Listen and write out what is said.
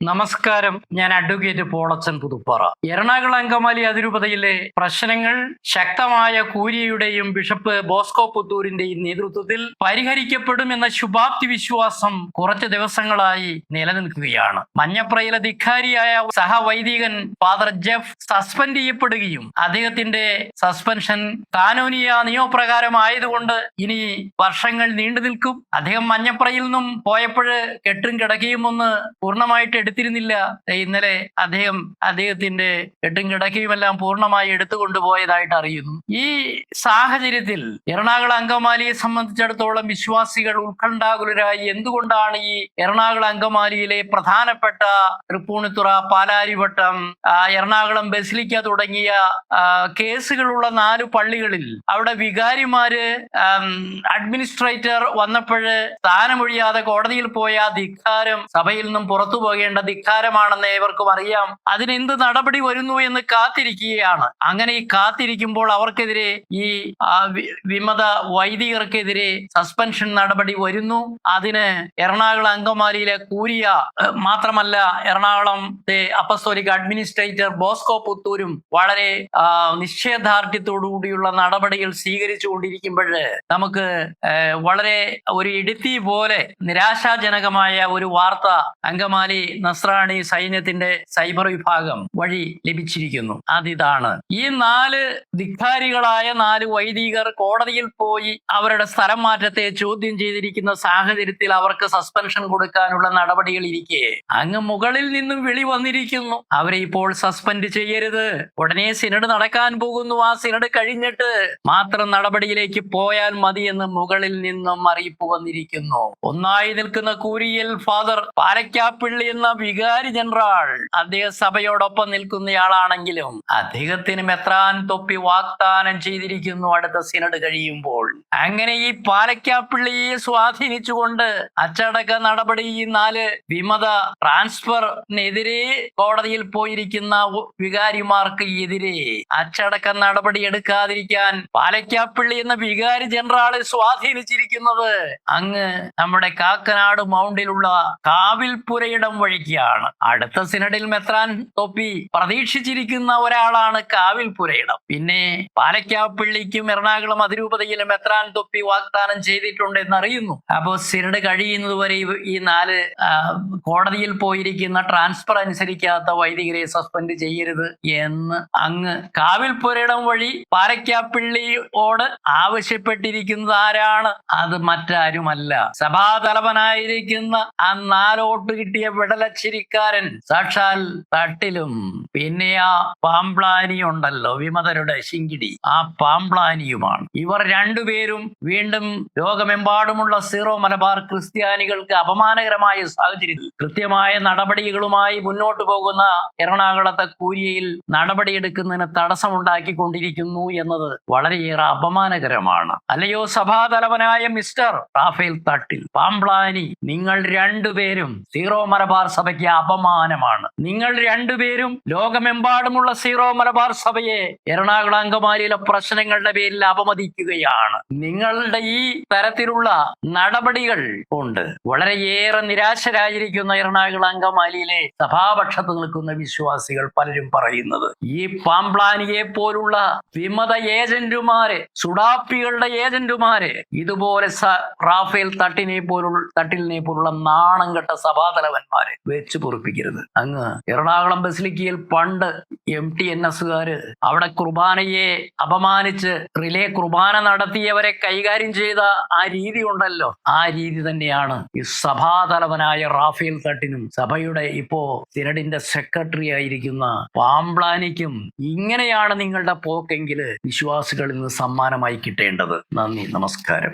നമസ്കാരം. ഞാൻ അഡ്വക്കേറ്റ് പോളച്ചൻ പുതുപ്പാറ. എറണാകുളം അങ്കമാലി അതിരൂപതയിലെ പ്രശ്നങ്ങൾ ശക്തമായ കൂരിയയുടെയും ബിഷപ്പ് ബോസ്കോ പുത്തൂരിന്റെയും നേതൃത്വത്തിൽ പരിഹരിക്കപ്പെടും എന്ന ശുഭാപ്തി വിശ്വാസം കുറച്ച് ദിവസങ്ങളായി നിലനിൽക്കുകയാണ്. മഞ്ഞപ്രയിലെ ധിക്കാരിയായ സഹവൈദികൻ ഫാദർ ജെഫ് സസ്പെൻഡ് ചെയ്യപ്പെടുകയും അദ്ദേഹത്തിന്റെ സസ്പെൻഷൻ കാനൂനിയ നിയമപ്രകാരം ആയതുകൊണ്ട് ഇനി വർഷങ്ങൾ നീണ്ടു നിൽക്കും അദ്ദേഹം മഞ്ഞപ്രയിൽ നിന്നും പോയപ്പോൾ കെട്ടും കിടക്കുകയും ഒന്ന് പൂർണമായിട്ട് എടുത്തിരുന്നില്ല. ഇന്നലെ അദ്ദേഹം അദ്ദേഹത്തിന്റെ എട്ടും കിടക്കയുമെല്ലാം പൂർണമായി എടുത്തുകൊണ്ടുപോയതായിട്ട് അറിയുന്നു. ഈ സാഹചര്യത്തിൽ എറണാകുളം അങ്കമാലിയെ സംബന്ധിച്ചിടത്തോളം വിശ്വാസികൾ ഉത്കണ്ഠാകുലരായി എന്തുകൊണ്ടാണ് ഈ എറണാകുളം അങ്കമാലിയിലെ പ്രധാനപ്പെട്ട തൃപ്പൂണിത്തുറ പാലാരിവട്ടം എറണാകുളം ബസിലിക്ക തുടങ്ങിയ കേസുകളുള്ള നാല് പള്ളികളിൽ അവിടെ വികാരിമാര് അഡ്മിനിസ്ട്രേറ്റർ വന്നപ്പോഴ് സ്ഥാനമൊഴിയാതെ കോടതിയിൽ പോയ ധിക്കാരം സഭയിൽ നിന്നും പുറത്തു പോകേണ്ട ധിക്കാരമാണെന്ന് ഏവർക്കും അറിയാം. അതിനെന്ത് നടപടി വരുന്നു എന്ന് കാത്തിരിക്കുകയാണ്. അങ്ങനെ ഈ കാത്തിരിക്കുമ്പോൾ അവർക്കെതിരെ ഈ വിമത വൈദികർക്കെതിരെ സസ്പെൻഷൻ നടപടി വരുന്നു. അതിന് എറണാകുളം അങ്കമാലിയിലെ കൂരിയ മാത്രമല്ല എറണാകുളത്തെ അപ്പസ്തോലിക് അഡ്മിനിസ്ട്രേറ്റർ ബോസ്കോ പുത്തൂരും വളരെ നിശ്ചയദാർഢ്യത്തോടുകൂടിയുള്ള നടപടികൾ സ്വീകരിച്ചുകൊണ്ടിരിക്കുമ്പോൾ നമുക്ക് വളരെ ഒരു ഇടുത്തി പോലെ നിരാശാജനകമായ ഒരു വാർത്ത അങ്കമാലി നസ്രാണി സൈന്യത്തിന്റെ സൈബർ വിഭാഗം വഴി ലഭിച്ചിരിക്കുന്നു. അതിതാണ്. ഈ നാല് ധിക്കാരികളായ നാല് വൈദികർ കോടതിയിൽ പോയി അവരുടെ സ്ഥലം മാറ്റത്തെ ചോദ്യം ചെയ്തിരിക്കുന്ന സാഹചര്യത്തിൽ അവർക്ക് സസ്പെൻഷൻ കൊടുക്കാനുള്ള നടപടികൾ ഇരിക്കെ. അങ്ങ് മുകളിൽ നിന്നും വിളി വന്നിരിക്കുന്നു. അവരെ ഇപ്പോൾ സസ്പെൻഡ് ചെയ്യരുത്. ഉടനെ സിനഡ് നടക്കാൻ പോകുന്നു. ആ സിനഡ് കഴിഞ്ഞിട്ട് മാത്രം നടപടിയിലേക്ക് പോയാൽ മതി എന്ന് മുകളിൽ നിന്നും അറിയിപ്പ് വന്നിരിക്കുന്നു. ഒന്നായി നിൽക്കുന്ന കൂരിയിൽ ഫാദർ പാലക്കാപ്പിള്ളി എന്ന വികാരി ജനറൽ അദ്ദേഹം സഭയോടൊപ്പം നിൽക്കുന്നയാളാണെങ്കിലും അദ്ദേഹത്തിന് മെത്രാൻ തൊപ്പി വാഗ്ദാനം ചെയ്തിരിക്കുന്നു അടുത്ത സിനഡ് കഴിയുമ്പോൾ. അങ്ങനെ ഈ പാലക്കാപ്പിള്ളിയെ സ്വാധീനിച്ചുകൊണ്ട് അച്ചടക്ക നടപടി നാല് വിമത ട്രാൻസ്ഫറിനെതിരെ കോടതിയിൽ പോയിരിക്കുന്ന വികാരിമാർക്ക് എതിരെ അച്ചടക്ക നടപടി എടുക്കാതിരിക്കാൻ പാലക്കാപ്പിള്ളി എന്ന വികാരി ജനറാളെ സ്വാധീനിച്ചിരിക്കുന്നത് അങ്ങ് നമ്മുടെ കാക്കനാട് മൗണ്ടിലുള്ള കാവിൽപുരയിടം വഴിക്കാണ് അടുത്ത സിനഡിൽ മെത്രാൻ തൊപ്പി പ്രതീക്ഷിച്ചിരിക്കുന്ന ഒരാളാണ് കാവിൽ പുരയിടം. പിന്നെ പാലക്കാപ്പിള്ളിക്കും എറണാകുളം അതിരൂപതയിലെ മെത്രാൻ തൊപ്പി വാഗ്ദാനം ചെയ്തിട്ടുണ്ട് എന്നറിയുന്നു അപ്പോൾ സിനഡ് കഴിയുന്നതുവരെ ഈ നാല് കോടതിയിൽ പോയിരിക്കുന്ന ട്രാൻസ്ഫർ അനുസരിക്കാത്ത വൈദികരെ സസ്പെൻഡ് ചെയ്യരുത് എന്ന് അങ്ങ് കാവിൽ പുരയിടം വഴി പാലക്കാപ്പിള്ളിയോട് ആവശ്യപ്പെട്ടിരിക്കുന്നത് ആരാണ്? അത് മറ്റാരുമല്ല. സഭാതലവനായിരിക്കുന്ന ആ നാലോട്ട് കിട്ടിയ വിടലച്ചിരിക്കാരൻ സാക്ഷാൽ തട്ടിലും പിന്നെ ആ പാമ്പ്ലാനി ഉണ്ടല്ലോ വിമതരുടെ ശിങ്കിടി. ആ പാമ്പ്ലാനിയുമാണ്. ഇവർ രണ്ടുപേരും വീണ്ടും ലോകമെമ്പാടുമുള്ള സീറോ മലബാർ ക്രിസ്ത്യാനികൾക്ക് അപമാനകരമായ സാഹചര്യത്തിൽ കൃത്യമായ നടപടികളുമായി മുന്നോട്ട് പോകുന്ന എറണാകുളത്തെ കൂരിയയിൽ നടപടിയെടുക്കുന്നതിന് തടസ്സമുണ്ടാക്കിക്കൊണ്ടിരിക്കുന്നു എന്നത് വളരെയേറെ അപമാനകരമാണ്. അല്ലയോ സഭാതലവനായ മിസ്റ്റർ റാഫേൽ തട്ടിൽ. പാമ്പ്ലാനി നിങ്ങൾ രണ്ടുപേരും സീറോ മലബാർ സഭയ്ക്ക് അപമാനമാണ്. നിങ്ങൾ രണ്ടുപേരും ലോകമെമ്പാടുമുള്ള സീറോ മലബാർ സഭയെ എറണാകുളം അങ്കമാലിയിലെ പ്രശ്നങ്ങളുടെ പേരിൽ അപമതിക്കുകയാണ്. നിങ്ങളുടെ ഈ തരത്തിലുള്ള നടപടികൾ കൊണ്ട് വളരെയേറെ നിരാശരായിരിക്കുന്ന എറണാകുളം അങ്കമാലിയിലെ സഭാപക്ഷത്ത് നിൽക്കുന്ന വിശ്വാസികൾ പലരും പറയുന്നത് ഈ പാംപ്ലാനിയെ പോലുള്ള വിമത ഏജന്റുമാരെ സുഡാപ്പികളുടെ ഏജന്റുമാരെ ഇതുപോലെ റാഫേൽ തട്ടിനെ പോലുള്ള തട്ടിലിനെ പോലുള്ള നാണം കെട്ട സഭാതലവന്മാരെ വെച്ച് പൊറിപ്പിക്കരുത്. അങ്ങ് എറണാകുളം ബസിലിക്കയിൽ പണ്ട് എം ടി എൻ എസുകാര് അവിടെ കുർബാനയെ അപമാനിച്ച് റിലേ കുർബാന നടത്തിയവരെ കൈകാര്യം ചെയ്ത ആ രീതി ഉണ്ടല്ലോ. ആ രീതി തന്നെയാണ് ഈ സഭാതലവനായ റാഫേൽ തട്ടിനും സഭയുടെ ഇപ്പോ സിനഡിന്റെ സെക്രട്ടറി ആയിരിക്കുന്ന പാംപ്ലാനിക്കും ഇങ്ങനെയാണ് നിങ്ങളുടെ പോക്കെങ്കിൽ വിശ്വാസികളിൽ നിന്ന് സമ്മാനമായി കിട്ടേണ്ടത്. നന്ദി നമസ്കാരം.